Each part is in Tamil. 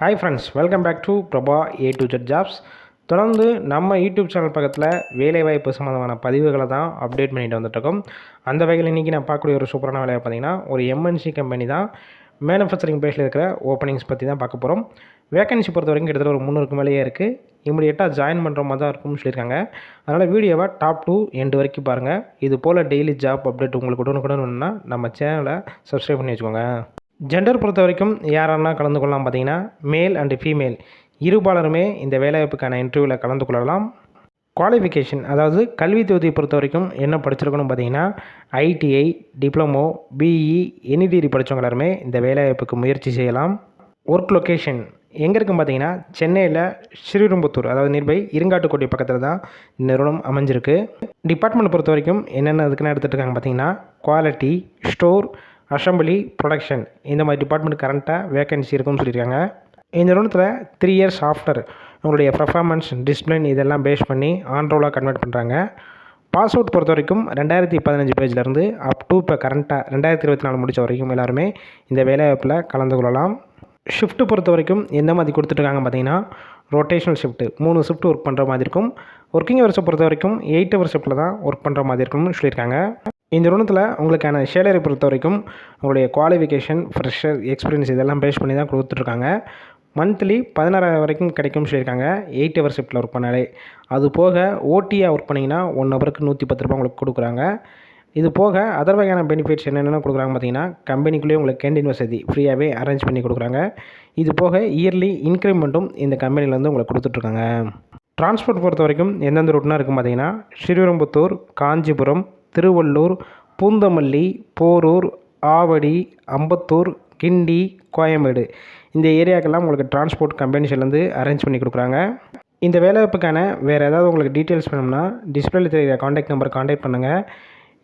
Hi friends welcome back to Prabha A to Z jobs தொடர்ந்து நம்ம யூடியூப் சேனல் பக்கத்தில் வேலைவாய்ப்பு சம்மந்தமான பதிவுகளை தான் அப்டேட் பண்ணிட்டு வந்துட்டுருக்கோம் அந்த வகையில் இன்றைக்கி நான் பார்க்கக்கூடிய ஒரு சூப்பரான வேலையை பார்த்தீங்கன்னா ஒரு எம்என்சி கம்பெனி தான் மேனுஃபேக்சரிங் பேஸில் இருக்கிற ஓப்பனிங்ஸ் பற்றி தான் பார்க்க போகிறோம் வேகன்சி பொறுத்த வரைக்கும் கிட்டத்தட்ட ஒரு முந்நூறுக்கு மேலேயே இருக்குது இமிடியேட்டாக ஜாயின் பண்ணுற மாதிரி தான் இருக்கும்னு சொல்லியிருக்காங்க. அதனால் வீடியோவை டாப் டூ எண்டு வரைக்கும் பாருங்கள் இது போல் டெய்லி ஜாப் அப்டேட் உங்களுக்கு உடனுக்குடன் நம்ம சேனலை சப்ஸ்கிரைப் பண்ணி வச்சுக்கோங்க. ஜெண்டர் பொறுத்த வரைக்கும் யாரெல்லாம் கலந்து கொள்ளலாம் பார்த்தீங்கன்னா மேல் அண்டு ஃபீமேல் இருபாலருமே இந்த வேலைவாய்ப்புக்கான இன்டர்வியூவில் கலந்து கொள்ளலாம். குவாலிஃபிகேஷன் அதாவது கல்வி தொகுதியை பொறுத்த வரைக்கும் என்ன படிச்சிருக்கணும் பார்த்தீங்கன்னா ITI diploma BE any degree படித்தவங்க எல்லாருமே இந்த வேலைவாய்ப்புக்கு முயற்சி செய்யலாம். ஒர்க் லொக்கேஷன் எங்கே இருக்குன்னு பார்த்தீங்கன்னா சென்னையில் ஸ்ரீரும்புத்தூர் அதாவது நிர்பை இருங்காட்டுக்கோட்டை பக்கத்தில் தான் நிறுவனம் அமைஞ்சிருக்கு. டிபார்ட்மெண்ட் பொறுத்த வரைக்கும் என்னென்ன இதுக்குன்னு எடுத்துகிட்டு இருக்காங்க பார்த்தீங்கன்னா குவாலிட்டி ஸ்டோர் அசம்பிளி ப்ரொடக்ஷன். இந்த மாதிரி டிபார்ட்மெண்ட் கரண்ட்டாக வேகன்சி இருக்குன்னு சொல்லியிருக்காங்க. இந்த நிறுவனத்தில் த்ரீ இயர்ஸ் ஆஃப்டர் உங்களுடைய பர்ஃபார்மன்ஸ் டிசிப்ளின் இதெல்லாம் பேஸ் பண்ணி ஆன்ரோலாக கன்வெர்ட் பண்ணுறாங்க பாஸ் அவுட் பொறுத்த வரைக்கும் ரெண்டாயிரத்தி பதினஞ்சு பேஜ்லேருந்து அப் டு இப்போ கரண்ட்டாக ரெண்டாயிரத்தி இருபத்தி நாலு முடித்த வரைக்கும் எல்லாருமே இந்த வேலைவாய்ப்பில் கலந்து கொள்ளலாம். ஷிஃப்ட்டு பொறுத்த வரைக்கும் எந்த மாதிரி கொடுத்துட்ருக்காங்க பார்த்தீங்கன்னா ரொட்டேஷனல் ஷிஃப்ட்டு மூணு ஷிஃப்ட் ஒர்க் பண்ணுற மாதிரி இருக்கும். ஒர்க்கிங் ஹவர்ஸை பொறுத்த வரைக்கும் எயிட் ஹவர் ஷிஃப்ட்டில் தான் ஒர்க் பண்ணுற மாதிரி இருக்கும்னு சொல்லியிருக்காங்க. இந்த நிறுவனத்தில் உங்களுக்கான சேலரி பொறுத்த வரைக்கும் உங்களுடைய குவாலிஃபிகேஷன் ஃப்ரெஷர் எக்ஸ்பீரியன்ஸ் இதெல்லாம் பேஸ் பண்ணி தான் கொடுத்துட்ருக்காங்க. மந்த்லி பதினாறாயிரம் வரைக்கும் கிடைக்கும்னு சொல்லியிருக்காங்க. எயிட் ஹவர் ஷிஃப்ட்டில் ஒர்க் பண்ணாலே. அது போக ஓட்டியாக ஒர்க் பண்ணிங்கன்னா ஒன் ஹவருக்கு நூற்றி பத்து ரூபா உங்களுக்கு கொடுக்குறாங்க. இது போக அதர் வகையான பெனிஃபிட்ஸ் என்னென்ன கொடுக்குறாங்க பார்த்தீங்கன்னா கம்பெனிக்குள்ளேயே உங்களுக்கு கேண்டீன் வசதி ஃப்ரீயாகவே அரேஞ்ச் பண்ணி கொடுக்குறாங்க. இது போக இயர்லி இன்க்ரிமெண்ட்டும் இந்த கம்பெனிலேருந்து உங்களுக்கு கொடுத்துட்ருக்காங்க. டிரான்ஸ்போர்ட் பொறுத்த வரைக்கும் எந்தெந்த ரூட்னா இருக்கும் பார்த்தீங்கன்னா ஸ்ரீவிரம்புத்தூர் காஞ்சிபுரம் திருவள்ளூர் பூந்தமல்லி போரூர் ஆவடி அம்பத்தூர் கிண்டி கோயம்பேடு. இந்த ஏரியாக்கெல்லாம் உங்களுக்கு டிரான்ஸ்போர்ட் கம்பெனிஸ்லேருந்து அரேஞ்ச் பண்ணி கொடுக்குறாங்க. இந்த வேலைவாய்ப்புக்கான வேறு ஏதாவது உங்களுக்கு டீட்டெயில்ஸ் வேணும்னா டிஸ்பிளேல தெரிகிற காண்டாக்ட் நம்பர் காண்டாக்ட் பண்ணுங்கள்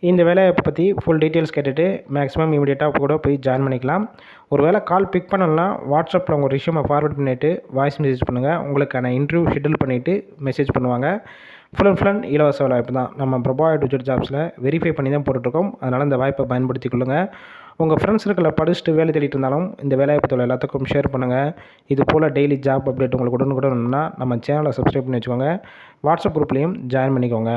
இந்த வேலைவாய்ப்பை பற்றி ஃபுல் டீட்டெயில்ஸ் கேட்டுட்டு மேக்ஸிமம் இமீடியட்டாக கூட போய் ஜாயின் பண்ணிக்கலாம். ஒரு வேளை கால் பிக் பண்ணலாம் வாட்ஸ்அப்பில் உங்கள் ரிஷ்யூமை ஃபார்வர்ட் பண்ணிவிட்டு வாய்ஸ் மெசேஜ் பண்ணுங்கள் உங்களுக்கான இன்டர்வியூ ஷெட்யூல் பண்ணிவிட்டு மெசேஜ் பண்ணுவாங்க. ஃபுல் அண்ட் ஃபுல் அண்ட் இலவச வாய்ப்பு தான். நம்ம பிரபா டிஜிட் ஜாப்ஸில் வெரிஃபை பண்ணி தான் போட்டுட்ருக்கோம். அதனால் இந்த வாய்ப்பை பயன்படுத்தி கொள்ளுங்கள் உங்கள் ஃப்ரெண்ட்ஸ் இருக்கிற படிச்சுட்டு வேலை தேடிட்டு இருந்தாலும் இந்த வேலைவாய்ப்பு தொழில் எல்லாத்துக்கும் ஷேர் பண்ணுங்கள் இது போல் டெய்லி ஜாப் அப்டேட் உங்களுக்கு உடனுக்குடன் நம்ம சேனலை சப்ஸ்கிரைப் பண்ணி வச்சுக்கோங்க. வாட்ஸ்அப் குரூப்லேயும் ஜாயின் பண்ணிக்கோங்க.